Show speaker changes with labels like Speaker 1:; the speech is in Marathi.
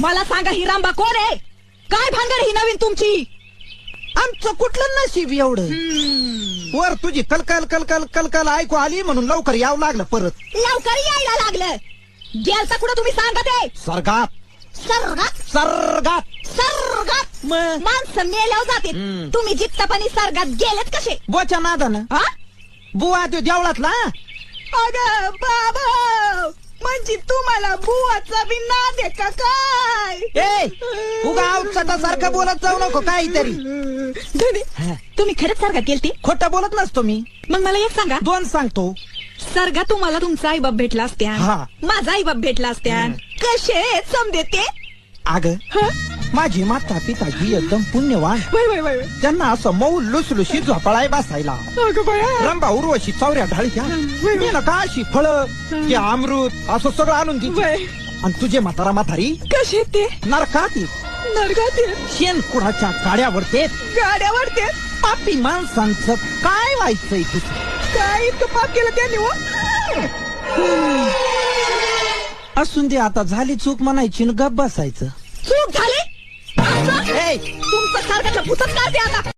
Speaker 1: मला सांगा ही रांबा कोण आहे? काय भानगड ही नवीन तुमची?
Speaker 2: आमचं कुठलं नशीब एवढं? वर तुझी कलकल कलकल कलकल ऐकू आली म्हणून लवकर यावं लागलं परत.
Speaker 1: लवकर यायला लागलं. गेलता कुठं तुम्ही सांगत आहे?
Speaker 2: सर्गात
Speaker 1: सर्गात
Speaker 2: सर्गात
Speaker 1: सर्गात माणसं मेल्यावर जाते
Speaker 2: हम्म.
Speaker 1: तुम्ही जित्तपणी सर्गात गेलेत कसे?
Speaker 2: बोच्या नादानं
Speaker 1: हा
Speaker 2: बुवा तो देवळातला?
Speaker 1: अग बाबा! म्हणजे तुम्हाला बुवाचा बी नाद आहे का काय?
Speaker 2: ए उगा औषधा सारखं बोलत जाऊ नको काहीतरी.
Speaker 1: धनी, तुम्ही खरंच सर्गात गेलते
Speaker 2: खोटं बोलत नसतो मी.
Speaker 1: मग मला एक सांगा.
Speaker 2: दोन सांगतो.
Speaker 1: सर्गा तुम्हाला तुमचा आईबाप भेटला असत्या.
Speaker 2: हा.
Speaker 1: माझा आईबाप भेटला असत्या. कसे समजे ते
Speaker 2: अग माझी माता पिता ही एकदम पुण्यवान.
Speaker 1: वय वय वय
Speaker 2: त्यांना असं मऊ लुसलुशी झोपाळाय बसायला. रंबा उर्वशी चौऱ्या ढाळीच्या. मी ना का अशी फळ ते अमृत असं सगळं आणून
Speaker 1: वय.
Speaker 2: आणि तुझे म्हातारा म्हातारी?
Speaker 1: कसे ते?
Speaker 2: नरकात
Speaker 1: नरगात येत,
Speaker 2: शेण कुणाच्या गाड्यावर ते
Speaker 1: गाड्यावर ते
Speaker 2: पापी माणसांचं काय व्हायचंय तुझं?
Speaker 1: काय इतकं पाप केलं त्यांनी हो
Speaker 2: असून दे आता झाली चूक म्हणायची न गप बसायचं.
Speaker 1: भूतच काढते आता